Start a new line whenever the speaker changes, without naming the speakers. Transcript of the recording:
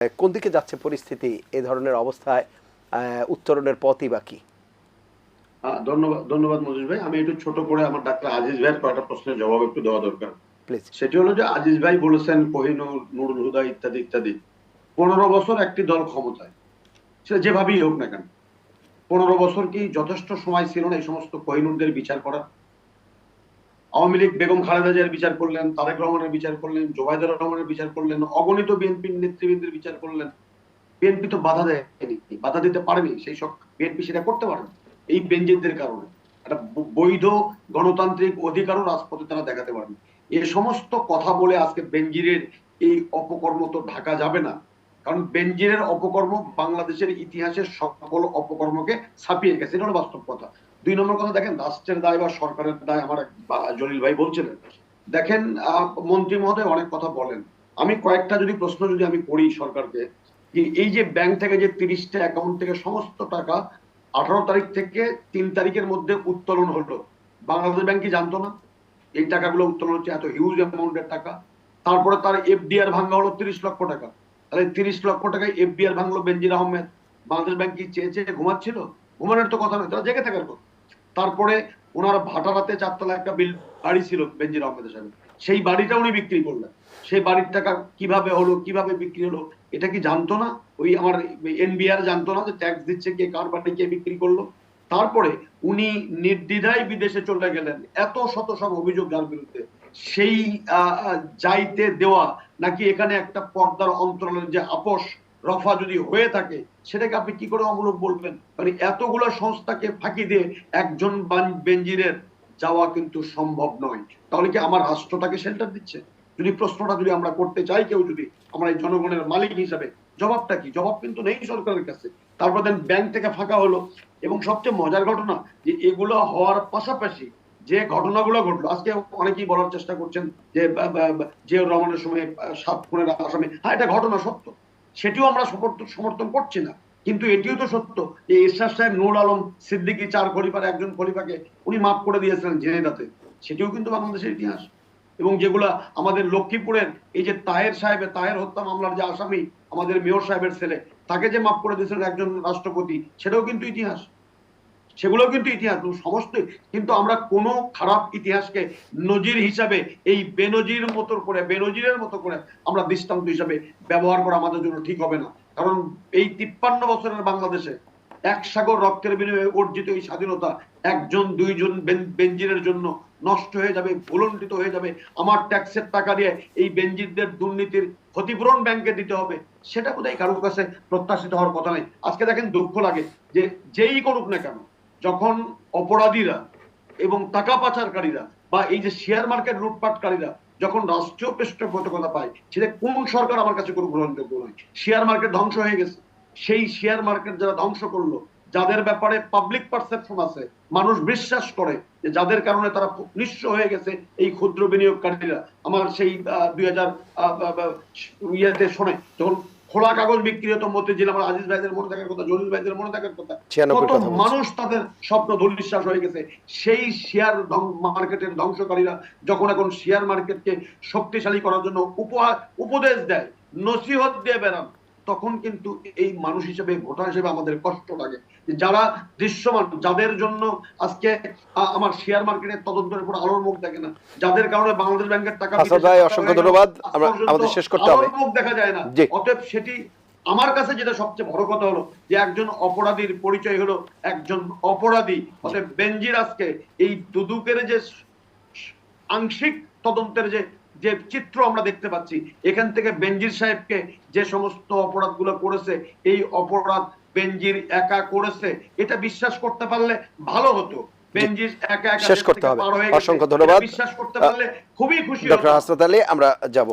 কোন দিকে যাচ্ছে পরিস্থিতি? এ ধরনের অবস্থায় উত্তরণের পথই বাকি
আহ, ধন্যবাদ ধন্যবাদ মজিদ ভাই। আমি একটু ছোট করে আমার ডাক্তার আজিজ ভাইয়ের কয়েকটা প্রশ্নের জবাব একটু দেওয়া দরকার।
প্লিজ
সেটি হলো যে আজিজ ভাই বলেছেন কোহিনুর নুরুল হুদা ইত্যাদি ইত্যাদি। পনেরো বছর একটি দল ক্ষমতায়। সে যেভাবেই হোক না কেন পনেরো বছর কি যথেষ্ট সময় ছিল না এই সমস্ত কোহিনুরদের বিচার করার? আওয়ামী লীগ বেগম খালেদা জিয়ার বিচার করলেন, তারেক রহমানের বিচার করলেন জোবাইদুর রহমানের বিচার করলেন, অগণিত বিএনপি নেতৃবৃন্দের বিচার করলেন। বিএনপি তো বাধা দেয়নি, বাধা দিতে পারেনি, সেই সব বিএনপি সেটা করতে পারে এই বেঞ্জিনদের কারণে। একটা বৈধ গণতান্ত্রিক অধিকারও রাজপথে তারা দেখাতে পারেন। এ সমস্ত কথা বলে আজকে বেঞ্জিরের এই অপকর্ম তো ঢাকা যাবে না। কারণ বেঞ্জিরের অপকর্ম বাংলাদেশের ইতিহাসের সকল অপকর্মকে ছাপিয়ে গেছে, এটা হলো বাস্তব কথা। দুই নম্বর কথা দেখেন, রাষ্ট্রের দায় বা সরকারের দায়, আমার জলিল ভাই বলছিলেন। দেখেন মন্ত্রী মহোদয় অনেক কথা বলেন। আমি কয়েকটা যদি প্রশ্ন যদি আমি করি সরকারকে এই যে ব্যাংক থেকে যে তিরিশটা অ্যাকাউন্ট থেকে সমস্ত টাকা আঠারো তারিখ থেকে তিন তারিখের মধ্যে উত্তোলন হলো, বাংলাদেশ ব্যাংক কি জানতো না? এই টাকাগুলো উত্তোলন হচ্ছে এত হিউজ অ্যামাউন্টের টাকা। তারপরে তার এফডিআর ভাঙ্গা হলো তিরিশ লক্ষ টাকা। তাহলে তিরিশ লক্ষ টাকায় এফডিআর ভাঙলো বেনজির আহমেদ। বাংলাদেশ ব্যাংক কি চেয়ে চেয়ে ঘুমাচ্ছিল? ঘুমানোর তো কথা নয়, তারা জেগে থাকার কথা। তারপরে ওনার ভাটারাতে চারতলা একটা বিল বাড়ি ছিল বেনজির আহমেদের সাথে। সেই বাড়িটা উনি বিক্রি করলেন। সেই বাড়ির টাকা কীভাবে হলো, কীভাবে বিক্রি হলো, এটা কি জানতো না? ওই আমার এনবিআর জানতো না যে ট্যাক্স দিচ্ছে কে, কার বাড়ি কে বিক্রি করল? তারপরে উনি নির্দ্বিধায় বিদেশে চলে গেলেন। এত শত সব অভিযোগ যার বিরুদ্ধে। সেই যাইতে দেওয়া নাকি এখানে একটা পর্দার অন্তরালের যে আপোষ রফা যদি হয়ে থাকে, সেটাকে আপনি কি করে অমূলক বলবেন? মানে এতগুলো সংস্থাকে ফাঁকি দিয়ে একজন বেঞ্জিরের যাওয়া কিন্তু সম্ভব নয়। তাহলে কি আমার রাষ্ট্রটাকে শেল্টার দিচ্ছে? যদি প্রশ্নটা যদি আমরা করতে চাই, কেউ যদি আমরা এই জনগণের মালিক হিসাবে, জবাবটা কি? জবাব কিন্তু নেই সরকারের কাছে। তারপর দেন ব্যাংক থেকে ফাঁকা হলো। এবং সবচেয়ে মজার ঘটনা, যে এগুলো হওয়ার পাশাপাশি যে ঘটনাগুলো ঘটলো, আজকে অনেকেই বলার চেষ্টা করছেন যে জিয়াউর রহমানের সময় সাত খুনের আসামি হ্যাঁ এটা ঘটনা সত্য। সেটিও আমরা সমর্থন করছি না। কিন্তু এটিও তো সত্য যে ইরশাদ সাহেব নুর আলম সিদ্দিকী চার খলিফার, একজন খলিফাকে উনি মাফ করে দিয়েছিলেন জেনেদাতে। সেটিও কিন্তু বাংলাদেশের ইতিহাস। এবং যেগুলা আমাদের লক্ষ্মীপুরের এই যে তাহের সাহেবের তাহের হত্যা মামলার যে আসামি, আমাদের মেয়র সাহেবের ছেলে, তাকে যে মাফ করে দিয়েছিলেন একজন রাষ্ট্রপতি, সেটাও কিন্তু ইতিহাস। সেগুলো কিন্তু ইতিহাস সমস্ত, কিন্তু আমরা কোনো খারাপ ইতিহাসকে নজির হিসাবে, এই বেনজির মতো করে, বেনজিরের মতো করে আমরা দৃষ্টান্ত হিসাবে ব্যবহার করা আমাদের জন্য ঠিক হবে না। কারণ এই তিপ্পান্ন বছরের বাংলাদেশে এক সাগর রক্তের বিনিময়ে অর্জিত এই স্বাধীনতা একজন, দুইজন বেনজিরের জন্য নষ্ট হয়ে যাবে ভুলণ্ঠিত হয়ে যাবে। আমার ট্যাক্সের টাকা দিয়ে এই বেনজিরদের দুর্নীতির ক্ষতিপূরণ ব্যাংকে দিতে হবে, সেটা বোধহয় কারোর কাছে প্রত্যাশিত হওয়ার কথা নেই আজকে দেখেন দুঃখ লাগে যে যেই করুক না কেন যখন অপরাধীরা এবং টাকা পাচারকারীরা বা এই যে শেয়ার মার্কেট লুটপাটকারীরা যখন রাষ্ট্রীয় পৃষ্ঠপোষকতা পায়, সেটা কোন সরকার আমার কাছে কোনো গ্রহণযোগ্য নয়? শেয়ার মার্কেট ধ্বংস হয়ে গেছে। সেই শেয়ার মার্কেট যারা ধ্বংস করল, যাদের ব্যাপারে পাবলিক পারসেপশন আছে, মানুষ বিশ্বাস করে যে যাদের কারণে তারা নিঃস্ব হয়ে গেছে, এই ক্ষুদ্র বিনিয়োগকারীরা। আমার সেই দুই হাজার ইয়েতে শোনে, যখন খোলা কাগজ বিক্রি হতো মতিঝিল আমার আজিজ ভাইদের মনে থাকার কথা জলিল ভাইদের মনে থাকার কথা। কত মানুষ তাদের স্বপ্ন ধুলিশ্বাস হয়ে গেছে। সেই শেয়ার মার্কেটের ধ্বংসকারীরা যখন এখন শেয়ার মার্কেটকে শক্তিশালী করার জন্য উপহার উপদেশ দেয় নসিহত দিয়ে বেড়ান। তখন কিন্তু এই মানুষ হিসেবে ভোটার হিসেবে আমাদের কষ্ট লাগে যারা দৃশ্যমান যাদের জন্য আজকে আমার শেয়ার মার্কেটের তদন্তের উপর আলোর মুখ দেখে না যাদের কারণে বাংলাদেশ ব্যাংকের টাকা
ভাই, অসংখ্য ধন্যবাদ। আমরা- আমাদের শেষ করতে হবে।
মুখ দেখা যায় না অতএব সেটি আমার কাছে যেটা সবচেয়ে বড় কথা হলো যে একজন অপরাধীর পরিচয় হলো একজন অপরাধী অতএব বেনজির আজকে এই দুদুকের যে আংশিক তদন্তের যে যে চিত্র আমরা দেখতে পাচ্ছি এখান থেকে বেনজির সাহেবকে যে সমস্ত অপরাধগুলো করেছে এই অপরাধ বেনজির একা করেছে এটা বিশ্বাস করতে পারলে ভালো হতো বেনজির একা একা
শেষ করতে হবে। অসংখ্য ধন্যবাদ।
বিশ্বাস করতে পারলে খুবই খুশি
ডক্টর। হাসনাত আলী আমরা যাব